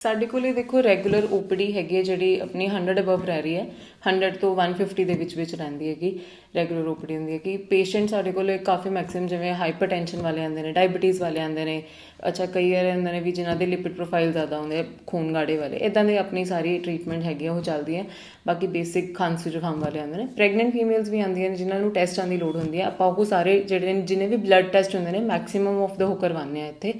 ਸਾਡੇ ਕੋਲੇ ਦੇਖੋ ਰੈਗੂਲਰ ਓਪੀਡੀ ਹੈਗੀ ਹੈ ਜਿਹੜੀ ਆਪਣੀ 100 ਅਬਵ ਰਹਿ ਰਹੀ ਹੈ। 100 ਤੋਂ 150 ਦੇ ਵਿੱਚ ਵਿੱਚ ਰਹਿੰਦੀ ਹੈਗੀ ਰੈਗੂਲਰ ਓਪੀਡੀ ਹੁੰਦੀ ਹੈ ਕਿ ਪੇਸ਼ੈਂਟ ਸਾਡੇ ਕੋਲੇ ਕਾਫੀ ਮੈਕਸਿਮਮ ਜਿਵੇਂ ਹਾਈਪਰਟੈਂਸ਼ਨ ਵਾਲੇ ਆਉਂਦੇ ਨੇ ਡਾਇਬੀਟੀਜ਼ ਵਾਲੇ ਆਉਂਦੇ ਨੇ। ਅੱਛਾ, ਕਈ ਵਾਰ ਆਉਂਦੇ ਨੇ ਵੀ ਜਿਨ੍ਹਾਂ ਦੇ ਲਿਪਿਡ ਪ੍ਰੋਫਾਈਲ ਜ਼ਿਆਦਾ ਹੁੰਦੇ ਆ, ਖੂਨ ਗਾੜੇ ਵਾਲੇ। ਇਦਾਂ ਦੇ ਆਪਣੀ ਸਾਰੀ ਟ੍ਰੀਟਮੈਂਟ ਹੈਗੀ ਆ, ਉਹ ਚੱਲਦੀ ਹੈ। ਬਾਕੀ ਬੇਸਿਕ ਖਾਂਸੀ ਜ਼ੁਕਾਮ ਵਾਲੇ ਆਉਂਦੇ ਨੇ। ਪ੍ਰੈਗਨੈਂਟ ਫੀਮੇਲਸ ਵੀ ਆਉਂਦੀਆਂ ਨੇ, ਜਿਨ੍ਹਾਂ ਨੂੰ ਟੈਸਟਾਂ ਦੀ ਲੋੜ ਹੁੰਦੀ ਹੈ। ਆਪਾਂ ਉਹ ਸਾਰੇ ਜਿਹੜੇ ਨੇ, ਜਿੰਨੇ ਵੀ ਬਲੱਡ ਟੈਸਟ ਹੁੰਦੇ ਨੇ ਮੈਕਸਿਮਮ ਆਫ ਦਾ ਉਹ ਕਰਵਾਉਂਦੇ ਆ ਇੱਥੇ।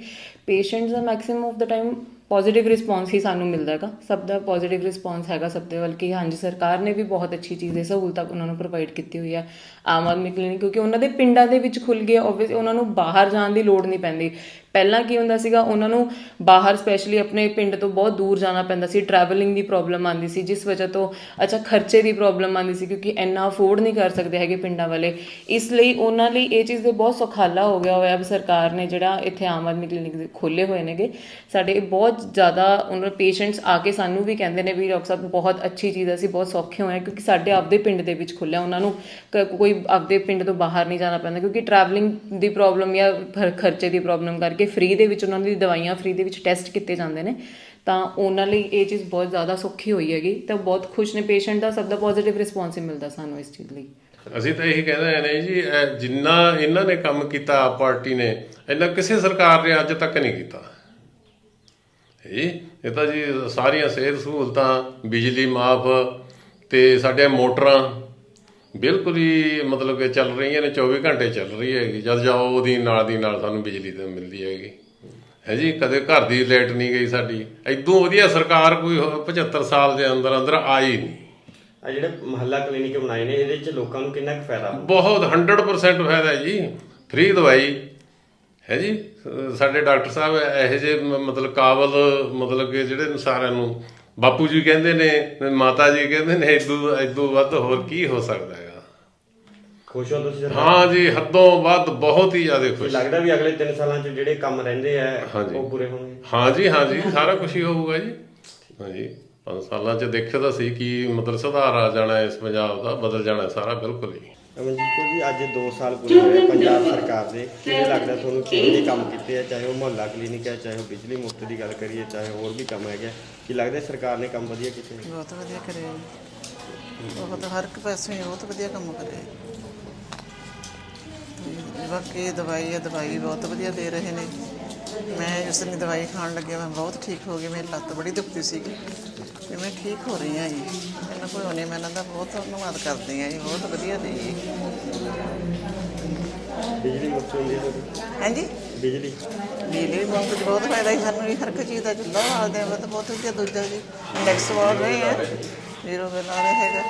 ਪੇਸ਼ੈਂਟਸ ਦਾ maximum of the time positive response ਹੀ ਸਾਨੂੰ ਮਿਲਦਾ ਹੈਗਾ। ਸਭ ਦਾ ਪੋਜ਼ਿਟਿਵ ਰਿਸਪੌਂਸ ਹੈਗਾ ਸਭ ਦੇ ਵੱਲ ਕਿ ਹਾਂਜੀ, ਸਰਕਾਰ ਨੇ ਵੀ ਬਹੁਤ ਅੱਛੀ ਚੀਜ਼ ਹੈ ਸਹੂਲਤਾਂ ਉਹਨਾਂ ਨੂੰ ਪ੍ਰੋਵਾਈਡ ਕੀਤੀ ਹੋਈ ਹੈ ਆਮ ਆਦਮੀ ਕਲੀਨਿਕ ਕਿਉਂਕਿ ਉਹਨਾਂ ਦੇ ਪਿੰਡਾਂ ਦੇ ਵਿੱਚ ਖੁੱਲ ਗਿਆ ਆਬਵੀਅਸ ਉਹਨਾਂ ਨੂੰ ਬਾਹਰ ਜਾਣ ਦੀ ਲੋੜ ਨਹੀਂ ਪੈਂਦੀ। ਪਹਿਲਾਂ ਕੀ ਹੁੰਦਾ ਸੀਗਾ ਉਹਨਾਂ ਨੂੰ ਬਾਹਰ ਸਪੈਸ਼ਲੀ ਆਪਣੇ ਪਿੰਡ ਤੋਂ ਬਹੁਤ ਦੂਰ ਜਾਣਾ ਪੈਂਦਾ ਸੀ ਟਰੈਵਲਿੰਗ ਦੀ ਪ੍ਰੋਬਲਮ ਆਉਂਦੀ ਸੀ ਜਿਸ ਵਜ੍ਹਾ ਤੋਂ ਅੱਛਾ ਖਰਚੇ ਦੀ ਪ੍ਰੋਬਲਮ ਆਉਂਦੀ ਸੀ ਕਿਉਂਕਿ ਇੰਨਾ ਅਫੋਰਡ ਨਹੀਂ ਕਰ ਸਕਦੇ ਹੈਗੇ ਪਿੰਡਾਂ ਵਾਲੇ। ਇਸ ਲਈ ਉਹਨਾਂ ਲਈ ਇਹ ਚੀਜ਼ ਦੇ ਬਹੁਤ ਸੁਖਾਲਾ ਹੋ ਗਿਆ ਹੋਇਆ ਵੀ ਸਰਕਾਰ ਨੇ ਜਿਹੜਾ ਇੱਥੇ ਆਮ ਆਦਮੀ ਕਲੀਨਿਕ ਦੇ ਖੋਲੇ ਹੋਏ ਨੇਗੇ। ਸਾਡੇ ਬਹੁਤ ਜ਼ਿਆਦਾ ਉਹਨਾਂ ਪੇਸ਼ੈਂਟਸ ਆ ਕੇ ਸਾਨੂੰ ਵੀ ਕਹਿੰਦੇ ਨੇ ਵੀ ਡਾਕਟਰ ਸਾਹਿਬ ਬਹੁਤ ਅੱਛੀ ਚੀਜ਼ ਹੈ, ਅਸੀਂ ਬਹੁਤ ਸੌਖੇ ਹੋਏ ਕਿਉਂਕਿ ਸਾਡੇ ਆਪਦੇ ਪਿੰਡ ਦੇ ਵਿੱਚ ਖੁੱਲਿਆ ਉਹਨਾਂ ਨੂੰ ਕ- ਕੋਈ ਆਪਦੇ ਪਿੰਡ ਤੋਂ ਬਾਹਰ ਨਹੀਂ ਜਾਣਾ ਪੈਂਦਾ ਕਿਉਂਕਿ ਟਰੈਵਲਿੰਗ ਦੀ ਪ੍ਰੋਬਲਮ ਜਾਂ ਫਿਰ ਖਰਚੇ ਦੀ ਪ੍ਰੋਬਲਮ ਕਰਕੇ ਫ੍ਰੀ ਦੇ ਵਿੱਚ ਉਹਨਾਂ ਦੀ ਦਵਾਈਆਂ ਫ੍ਰੀ ਦੇ ਵਿੱਚ ਟੈਸਟ ਕੀਤੇ ਜਾਂਦੇ ਨੇ, ਤਾਂ ਉਹਨਾਂ ਲਈ ਇਹ ਚੀਜ਼ ਬਹੁਤ ਜ਼ਿਆਦਾ ਸੌਖੀ ਹੋਈ ਹੈਗੀ, ਤਾਂ ਬਹੁਤ ਖੁਸ਼ ਨੇ ਪੇਸ਼ੈਂਟ ਦਾ, ਸਭ ਦਾ ਪੋਜ਼ਿਟਿਵ ਰਿਸਪੌਂਸ ਹੀ ਮਿਲਦਾ ਸਾਨੂੰ ਇਸ ਚੀਜ਼ ਲਈ। ਅਸੀਂ ਤਾਂ ਇਹੀ ਕਹਿੰਦੇ ਨੇ ਜੀ ਜਿੰਨਾ ਇਹਨਾਂ ਨੇ ਕੰਮ ਕੀਤਾ, ਆਪ ਪਾਰਟੀ ਨੇ ਇੰਨਾ ਕਿਸੇ ਸਰਕਾਰ ਨੇ ਅੱਜ ਤੱਕ ਨਹੀਂ ਕੀਤਾ। ਇਹ ਇਹ ਤਾਂ ਜੀ ਸਾਰੀਆਂ ਸਿਹਤ ਸਹੂਲਤਾਂ, ਬਿਜਲੀ ਮਾਫ ਤੇ ਸਾਡੇ ਮੋਟਰਾਂ ਬਿਲਕੁਲ ਹੀ ਮਤਲਬ ਕਿ ਚੱਲ ਰਹੀਆਂ ਨੇ 24 ਘੰਟੇ ਚੱਲ ਰਹੀ ਹੈਗੀ। ਜਦ ਜਾਓ ਉਹਦੀ ਨਾਲ ਦੀ ਨਾਲ ਸਾਨੂੰ ਬਿਜਲੀ ਤੇ ਮਿਲਦੀ ਹੈਗੀ। ਹੈ ਜੀ ਕਦੇ ਘਰ ਦੀ ਲਾਈਟ ਨਹੀਂ ਗਈ ਸਾਡੀ। ਐਦੋਂ ਵਧੀਆ ਸਰਕਾਰ ਕੋਈ ਹੋ- 75 ਸਾਲ ਦੇ ਅੰਦਰ ਅੰਦਰ ਆਈ ਨਹੀਂ। ਆ ਜਿਹੜੇ ਮਹੱਲਾ ਕਲੀਨਿਕ ਬਣਾਏ ਨੇ ਇਹਦੇ ਵਿੱਚ ਲੋਕਾਂ ਨੂੰ ਕਿੰਨਾ ਕੁ ਫਾਇਦਾ ਬਹੁਤ 100% ਫਾਇਦਾ ਹੈ ਜੀ। ਫ੍ਰੀ ਦਵਾਈ। ਹੈ ਜੀ ਸਾਡੇ ਡਾਕਟਰ ਸਾਹਿਬ ਇਹੋ ਜਿਹੇ ਮਤਲਬ ਕਾਬਲ ਮਤਲਬ ਕਿ ਜਿਹੜੇ ਸਾਰਿਆਂ ਨੂੰ ਬਾਪੂ ਜੀ ਕਹਿੰਦੇ ਨੇ ਮਾਤਾ ਜੀ ਕਹਿੰਦੇ ਨੇ ਇਦੋਂ ਇਦੋਂ ਵੱਧ ਹੋਰ ਕੀ ਹੋ ਸਕਦਾ ਹੈਗਾ? ਖੁਸ਼ ਹੋ ਤੁਸੀਂ ਹਾਂ ਜੀ ਹੱਦੋਂ ਵੱਧ ਬਹੁਤ ਹੀ ਜ਼ਿਆਦਾ? ਖੁਸ਼। ਲੱਗਦਾ ਵੀ ਅਗਲੇ 3 ਸਾਲਾਂ 'ਚ ਜਿਹੜੇ ਕੰਮ ਰਹਿੰਦੇ ਆ। ਉਹ ਪੂਰੇ ਹੋਣਗੇ? ਹਾਂ ਜੀ ਹਾਂ ਜੀ ਸਾਰਾ ਕੁਝ ਹੀ ਹੋਊਗਾ ਜੀ। ਹਾਂ ਜੀ ਪੰਜ ਸਾਲਾਂ ਚ ਦੇਖਿਆ ਤਾਂ ਸੀ ਕਿ ਮਤਲਬ ਸੁਧਾਰ ਆ ਜਾਣਾ ਹੈ ਇਸ ਪੰਜਾਬ ਦਾ ਬਦਲ ਜਾਣਾ ਹੈ ਸਾਰਾ ਬਿਲਕੁਲ ਹੀ। ਅਮਨਜੀਤ ਕੌਰ ਜੀ ਅੱਜ 2 ਸਾਲ ਪੂਰੇ ਹੋਏ ਪੰਜਾਬ ਸਰਕਾਰ ਦੇ। ਕਿਵੇਂ ਲੱਗਦਾ ਤੁਹਾਨੂੰ ਕਿਹੜੇ ਕੰਮ ਕੀਤੇ ਆ? ਚਾਹੇ ਉਹ ਮੁਹੱਲਾ ਕਲੀਨਿਕ ਹੈ ਚਾਹੇ ਉਹ ਬਿਜਲੀ ਮੁਫਤ ਦੀ ਗੱਲ ਕਰੀਏ ਚਾਹੇ ਹੋਰ ਵੀ ਕੰਮ ਹੈਗੇ ਕੀ ਲੱਗਦਾ ਸਰਕਾਰ ਨੇ ਕੰਮ ਵਧੀਆ ਕੀਤੇ ਨੇ? ਬਹੁਤ ਵਧੀਆ ਕਰਿਆ ਜੀ। ਬਹੁਤ ਹਰ ਇੱਕ ਪਾਸੇ ਬਹੁਤ ਵਧੀਆ ਕੰਮ ਕਰਿਆ ਜੀ। ਬਾਕੀ ਦਵਾਈ ਹੈ ਦਵਾਈ ਬਹੁਤ ਵਧੀਆ ਦੇ ਰਹੇ ਨੇ। ਮੈਂ ਜਿਸ ਦਿਨ ਦਵਾਈ ਖਾਣ ਲੱਗਿਆ ਮੈਂ ਬਹੁਤ ਠੀਕ ਹੋ ਗਈ ਮੇਰੀ ਲੱਤ ਬੜੀ ਦੁਖਦੀ ਸੀਗੀ ਤੇ ਮੈਂ ਠੀਕ ਹੋ ਰਹੀ ਹਾਂ ਜੀ। ਇਹਨਾਂ ਕੋਈ ਹੋਣੇ ਮੈਂ ਇਹਨਾਂ ਦਾ ਬਹੁਤ ਧੰਨਵਾਦ ਕਰਦੀ ਹਾਂ ਜੀ ਬਹੁਤ ਵਧੀਆ ਨੇ ਜੀ। ਬਿਜਲੀ ਮੁਫਤ ਹੁੰਦੀ ਹੈ ਤੁਹਾਡੀ? ਹਾਂਜੀ? ਬਿਜਲੀ। ਬਿਜਲੀ ਮੁਫਤ ਚ ਬਹੁਤ ਫਾਇਦਾ ਹੈ ਸਾਨੂੰ ਹਰ ਇੱਕ ਚੀਜ਼ ਦਾ ਚੁੱਲ੍ਹਾ ਬਾਲਦੇ ਆ ਤਾਂ ਬਹੁਤ ਵਧੀਆ ਦੂਜਾ ਜੀ। ਇੰਡੈਕਸ ਬਾਲ ਰਹੇ ਆ ਜ਼ੀਰੋ ਬਿੱਲ ਆ ਰਿਹਾ ਹੈਗਾ।